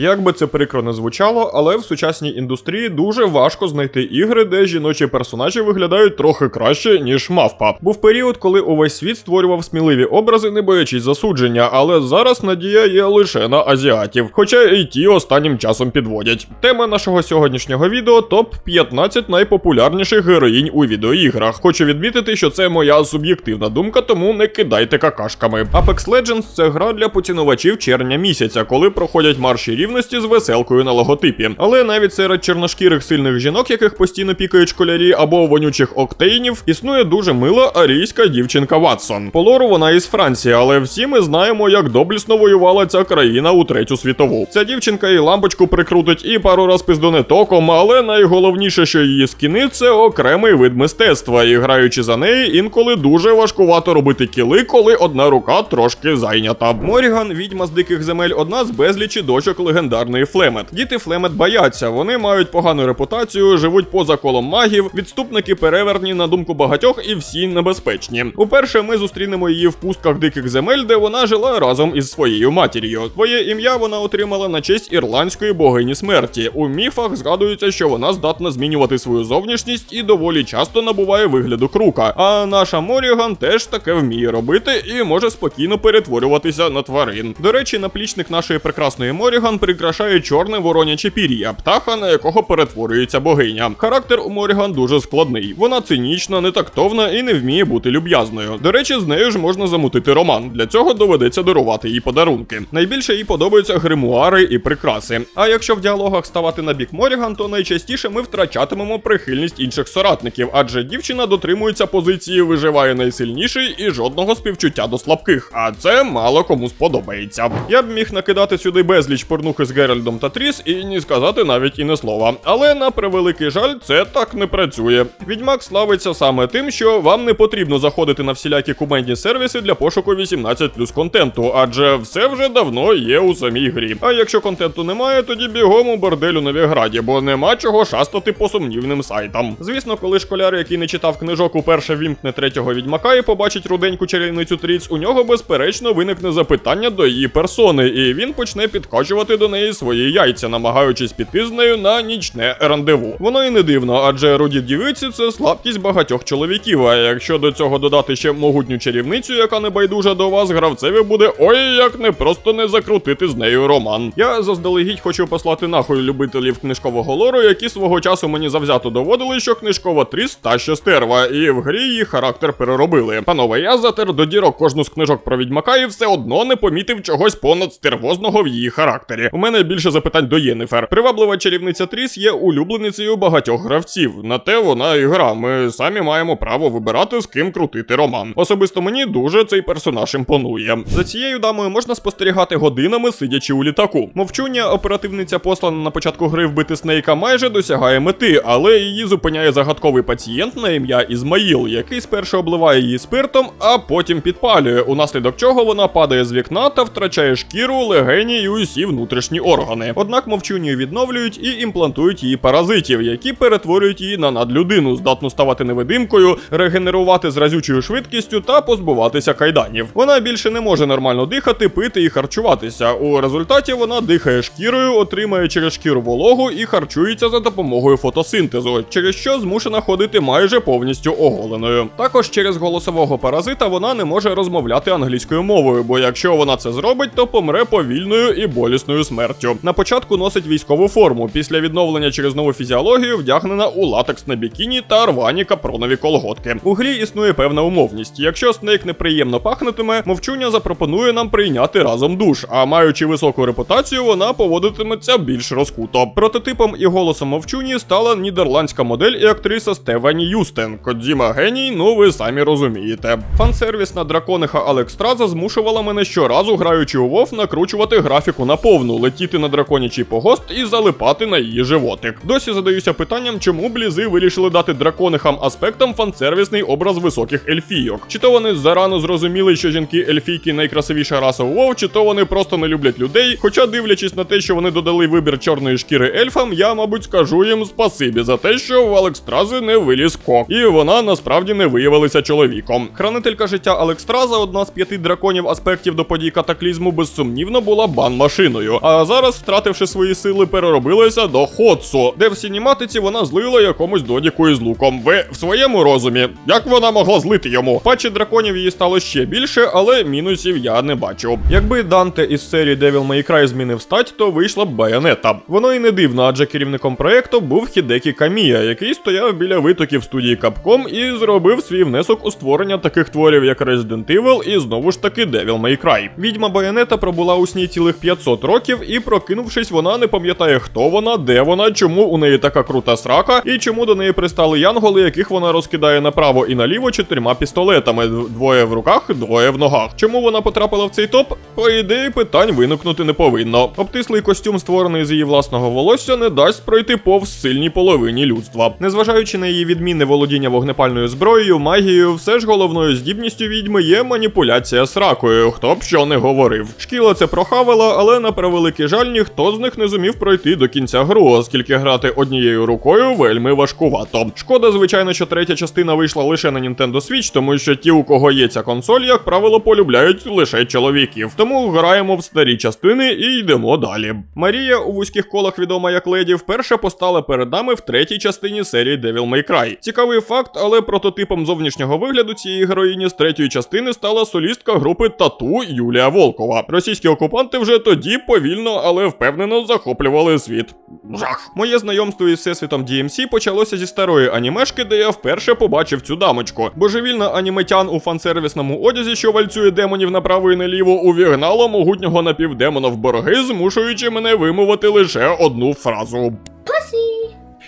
Як би це прикро не звучало, але в сучасній індустрії дуже важко знайти ігри, де жіночі персонажі виглядають трохи краще, ніж мавпа. Був період, коли увесь світ створював сміливі образи, не боячись засудження, але зараз надія є лише на азіатів, хоча і ті останнім часом підводять. Тема нашого сьогоднішнього відео топ 15 найпопулярніших героїнь у відеоіграх. Хочу відмітити, що це моя суб'єктивна думка, тому не кидайте какашками. Apex Legends це гра для поцінувачів червня місяця, коли проходять марші рівності з веселкою на логотипі. Але навіть серед чорношкірих сильних жінок, яких постійно пікають школярі або вонючих октейнів, існує дуже мила арійська дівчинка Ватсон. По лору вона із Франції, але всі ми знаємо, як доблісно воювала ця країна у третю світову. Ця дівчинка і лампочку прикрутить, і пару раз пиздоне током, але найголовніше, що її скіни це окремий вид мистецтва, і граючи за неї, інколи дуже важкувато робити кіли, коли одна рука трошки зайнята. Моріган, відьма з диких земель, одна з безлічі дочок легендарної Флемет. Діти Флемет бояться, вони мають погану репутацію, живуть поза колом магів, відступники переверні на думку багатьох і всі небезпечні. Уперше ми зустрінемо її в пустках диких земель, де вона жила разом із своєю матір'ю. Своє ім'я вона отримала на честь ірландської богині смерті. У міфах згадується, що вона здатна змінювати свою зовнішність і доволі часто набуває вигляду крука. А наша Моріган теж таке вміє робити і може спокійно перетворюватися на тварин. До речі, наплічник нашої прекрасної Моріган прикрашає чорне вороняче пір'я, птаха, на якого перетворюється богиня. Характер у Моріган дуже складний. Вона цинічна, нетактовна і не вміє бути люб'язною. До речі, з нею ж можна замутити роман. Для цього доведеться дарувати їй подарунки. Найбільше їй подобаються гримуари і прикраси. А якщо в діалогах ставати на бік Моріган, то найчастіше ми втрачатимемо прихильність інших соратників, адже дівчина дотримується позиції виживає найсильніший і жодного співчуття до слабких. А це мало кому сподобається. Я б міг накидати сюди безліч порнухи з Геральдом та Тріс і не сказати навіть і не слова. Але на превеликий жаль, це так не працює. Відьмак славиться саме тим, що вам не потрібно заходити на всілякі кумедні сервіси для пошуку 18 плюс контенту, адже все вже давно є у самій грі. А якщо контенту немає, тоді бігом у бордель у Новіграді, бо нема чого шастати по сумнівним сайтам. Звісно, коли школяр, який не читав книжок, уперше вімкне третього відьмака і побачить руденьку чарівницю Тріц, у нього безперечно виникне запитання до її персони, і він почне підкачувати до неї свої яйця, намагаючись піти з нею на нічне рандеву. Воно і не дивно, адже руді дівиці це слабкість багатьох чоловіків. А якщо до цього додати ще могутню чарівницю, яка не байдужа до вас, гравцеві буде ой, як не просто не закрутити з нею роман. Я заздалегідь хочу послати нахуй любителів книжкового лору, які свого часу мені завзято доводили, що книжкова тріс та ще стерва, і в грі її характер переробили. Панове, я затер до дірок кожну з книжок про відьмака і все одно не помітив чогось понад стервозного в її характері. У мене більше запитань до Єнифер. Приваблива чарівниця Тріс є улюбленицею багатьох гравців. На те вона і гра. Ми самі маємо право вибирати з ким крутити роман. Особисто мені дуже цей персонаж імпонує. За цією дамою можна спостерігати годинами, сидячи у літаку. Мовчуня, оперативниця послана на початку гри вбити Снейка, майже досягає мети, але її зупиняє загадковий пацієнт на ім'я Ізмаїл, який спершу обливає її спиртом, а потім підпалює, унаслідок чого вона падає з вікна та втрачає шкіру, легені і усі внутрішні органи. Однак мовчуню відновлюють і імплантують її паразитів, які перетворюють її на надлюдину, здатну ставати невидимкою, регенерувати з разючою швидкістю та позбуватися кайданів. Вона більше не може нормально дихати, пити і харчуватися. У результаті вона дихає шкірою, отримує через шкіру вологу і харчується за допомогою фотосинтезу, через що змушена ходити майже повністю оголеною. Також через голосового паразита вона не може розмовляти англійською мовою, бо якщо вона це зробить, то помре повільною і болісною смертю. На початку носить військову форму. Після відновлення через нову фізіологію вдягнена у латексне бікіні та рвані капронові колготки. У грі існує певна умовність. Якщо Снейк неприємно пахнетиме, мовчуня запропонує нам прийняти разом душ, а маючи високу репутацію, вона поводитиметься більш розкуто. Прототипом і голосом мовчуні стала нідерландська модель і актриса Стевані Юстен. Кодзіма геній, ну ви самі розумієте. Фан-сервіс дракониха Алекстраза змушувала мене щоразу, граючи у WoW, накручувати графіку на повну, летіти на драконячий погост і залипати на її животик. Досі задаюся питанням, чому блізи вирішили дати драконихам аспектам фан-сервісний образ високих ельфійок. Чи то вони зарано зрозуміли, що жінки ельфійки найкрасивіша раса у WoW, чи то вони просто не люблять людей. Хоча, дивлячись на те, що вони додали вибір чорної шкіри ельфам, я, мабуть, скажу їм спасибі за те, що в Алекстрази не виліз кок, і вона насправді не виявилася чоловіком. Хранителька життя Алекстраза, одна з п'яти драконів аспектів до подій катаклізму, безсумнівно була бан-машиною. А зараз, втративши свої сили, переробилася до Хоцу, де в сініматиці вона злила якомусь додіку із луком. Ви в своєму розумі, як вона могла злити йому? В Патчі драконів її стало ще більше, але мінусів я не бачу. Якби Данте із серії Devil May Cry змінив стать, то вийшла б байонета. Воно і не дивно, адже керівником проекту був Хідекі Камія, який стояв біля витоків студії Capcom і зробив свій внесок у створення таких творів, як Resident Evil і знову ж таки Devil May Cry. Відьма Байонета пробула у сні цілих 500 років, і прокинувшись, вона не пам'ятає, хто вона, де вона, чому у неї така крута срака, і чому до неї пристали янголи, яких вона розкидає направо і наліво чотирма пістолетами. Двоє в руках, двоє в ногах. Чому вона потрапила в цей топ? По ідеї, питань виникнути не повинно. Обтислий костюм, створений з її власного волосся, не дасть пройти повз сильній половині людства. Незважаючи на її відмінне володіння вогнепальною зброєю, магією, все ж головною здібністю відьми є маніпуляція сракою, хто б що не говорив. Шкіла це прохавала, але на превеликий жаль, ніхто з них не зумів пройти до кінця гру, оскільки грати однією рукою вельми важкувато. Шкода, звичайно, що третя частина вийшла лише на Nintendo Switch, тому що ті, у кого є ця консоль, як правило, полюбляють лише чоловіків. Тому граємо в старі частини і йдемо далі. Марія у вузьких колах відома як леді, вперше постала перед нами в третій частині серії Devil May Cry. Цікавий факт, але прототипом зовнішнього вигляду цієї героїні з третьої частини стала солістка групи Тату Юлія Волкова. Російські окупанти вже тоді повільно, але впевнено захоплювали світ. Жах. Моє знайомство із всесвітом DMC почалося зі старої анімешки, де я вперше побачив цю дамочку. Божевільна аніметян у фансервісному одязі, що вальцює демонів направо і наліво, увігнала могутнього напівдемона в борги, змушуючи мене вимовити лише одну фразу.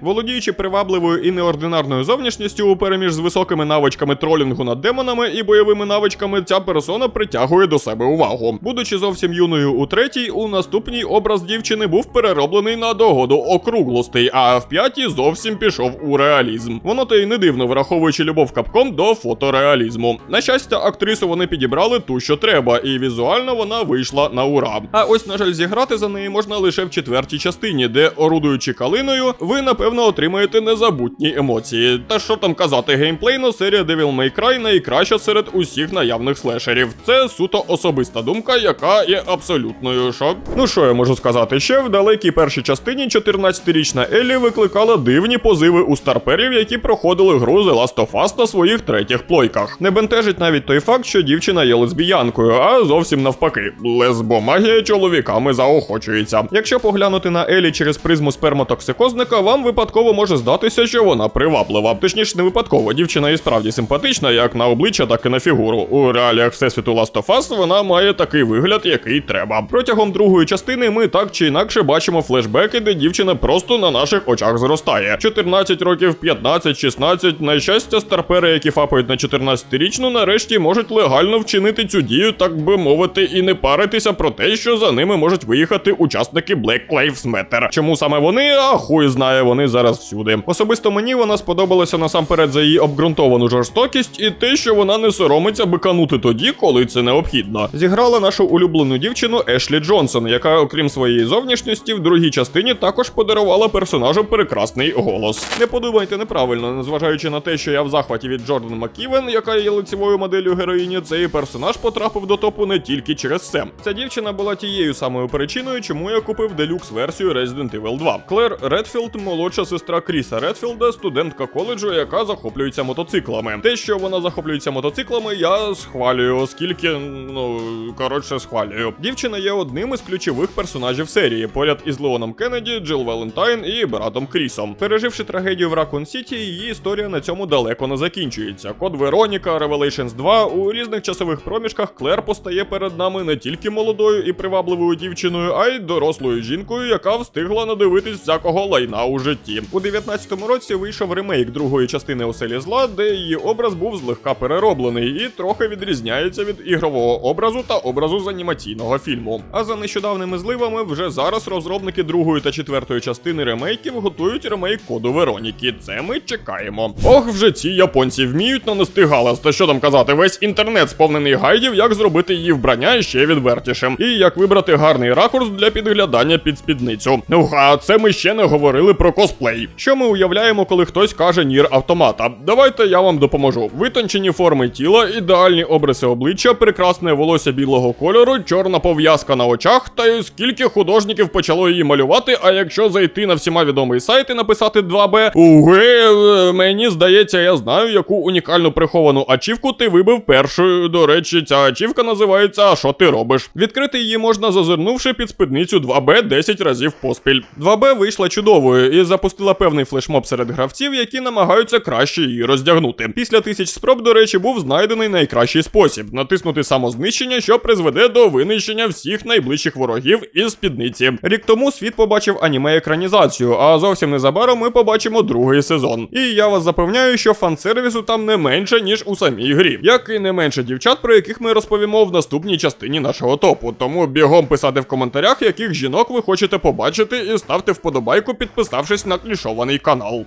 Володіючи привабливою і неординарною зовнішністю у переміж з високими навичками тролінгу над демонами і бойовими навичками, ця персона притягує до себе увагу. Будучи зовсім юною у третій, у наступній образ дівчини був перероблений на догоду округлостей, а в п'ятій зовсім пішов у реалізм. Воно то й не дивно, враховуючи любов капком до фотореалізму. На щастя, актрису вони підібрали ту, що треба, і візуально вона вийшла на ура. А ось, на жаль, зіграти за неї можна лише в четвертій частині, де, орудуючи калиною, ви напевно отримаєте незабутні емоції. Та що там казати, геймплейно серія Devil May Cry найкраща серед усіх наявних слешерів. Це суто особиста думка, яка є абсолютною. Що? Ну що я можу сказати? Ще в далекій першій частині 14-річна Еллі викликала дивні позиви у старперів, які проходили гру The Last of Us на своїх третіх плойках. Не бентежить навіть той факт, що дівчина є лесбіянкою, а зовсім навпаки. Лесбомагія чоловіками заохочується. Якщо поглянути на Елі через призму сперматоксикозника, вам випадково може здатися, що вона приваблива. Точніше, не випадково, дівчина і справді симпатична, як на обличчя, так і на фігуру. У реаліях всесвіту Last of Us вона має такий вигляд, який треба. Протягом другої частини ми так чи інакше бачимо флешбеки, де дівчина просто на наших очах зростає. 14 років, 15, 16. На щастя, старпери, які фапають на 14-річну, нарешті можуть легально вчинити цю дію, так би мовити, і не паритися про те, що за ними можуть виїхати учасники Black Lives Matter. Чому саме вони? А хуй знає, вони зараз всюди. Особисто мені вона сподобалася насамперед за її обґрунтовану жорстокість і те, що вона не соромиться биканути тоді, коли це необхідно. Зіграла нашу улюблену дівчину Ешлі Джонсон, яка, окрім своєї зовнішності, в другій частині також подарувала персонажу прекрасний голос. Не подумайте неправильно, незважаючи на те, що я в захваті від Джордан Макківен, яка є лицевою моделлю героїні, цей персонаж потрапив до топу не тільки через це. Ця дівчина була тією самою причиною, чому я купив делюкс версію Resident Evil 2. Клер Редфілд, молодша сестра Кріса Редфілда, студентка коледжу, яка захоплюється мотоциклами. Те, що вона захоплюється мотоциклами, я схвалюю, оскільки, ну коротше, схвалюю. Дівчина є одним із ключових персонажів серії, поряд із Леоном Кеннеді, Джил Валентайн і братом Крісом. Переживши трагедію в Ракун Сіті, її історія на цьому далеко не закінчується. Код Вероніка, Revelations 2, у різних часових проміжках Клер постає перед нами не тільки молодою і привабливою дівчиною, а й дорослою жінкою, яка встигла надивитись всякого лайна у житті. У 19-му році вийшов ремейк другої частини оселі зла, де її образ був злегка перероблений і трохи відрізняється від ігрового образу та образу з анімаційного фільму. А за нещодавними зливами вже зараз розробники другої та четвертої частини ремейків готують ремейк коду Вероніки. Це ми чекаємо. Ох, вже ці японці вміють нанести галас. Та що там казати, весь інтернет сповнений гайдів, як зробити її вбрання ще відвертішим, і як вибрати гарний ракурс для підглядання під спідницю. Ну а це ми ще не говорили про косплей. Що ми уявляємо, коли хтось каже Нір автомата? Давайте я вам допоможу. Витончені форми тіла, ідеальні обриси обличчя, прекрасне волосся білого кольору, чорна пов'язка на очах. Та й скільки художників почало її малювати. А якщо зайти на всіма відомий сайт і написати 2B, уге, мені здається, я знаю, яку унікальну приховану ачівку ти вибив першою. До речі, ця ачівка називається А що ти робиш? Відкрити її можна зазирнувши під спідницю 2B 10 разів поспіль. 2B вийшла чудовою і запустила певний флешмоб серед гравців, які намагаються краще її роздягнути. Після тисяч спроб, до речі, був знайдений найкращий спосіб натиснути самознищення, що призведе до винищення всіх найближчих ворогів із спідниці. Рік тому світ побачив аніме екранізацію, а зовсім незабаром ми побачимо другий сезон. І я вас запевняю, що фан-сервісу там не менше, ніж у самій грі, як і не менше дівчат, про яких ми розповімо в наступній частині нашого топу. Тому бігом писати в коментарях, яких жінок ви хочете побачити, і ставте вподобайку, підписавшись на клішований канал.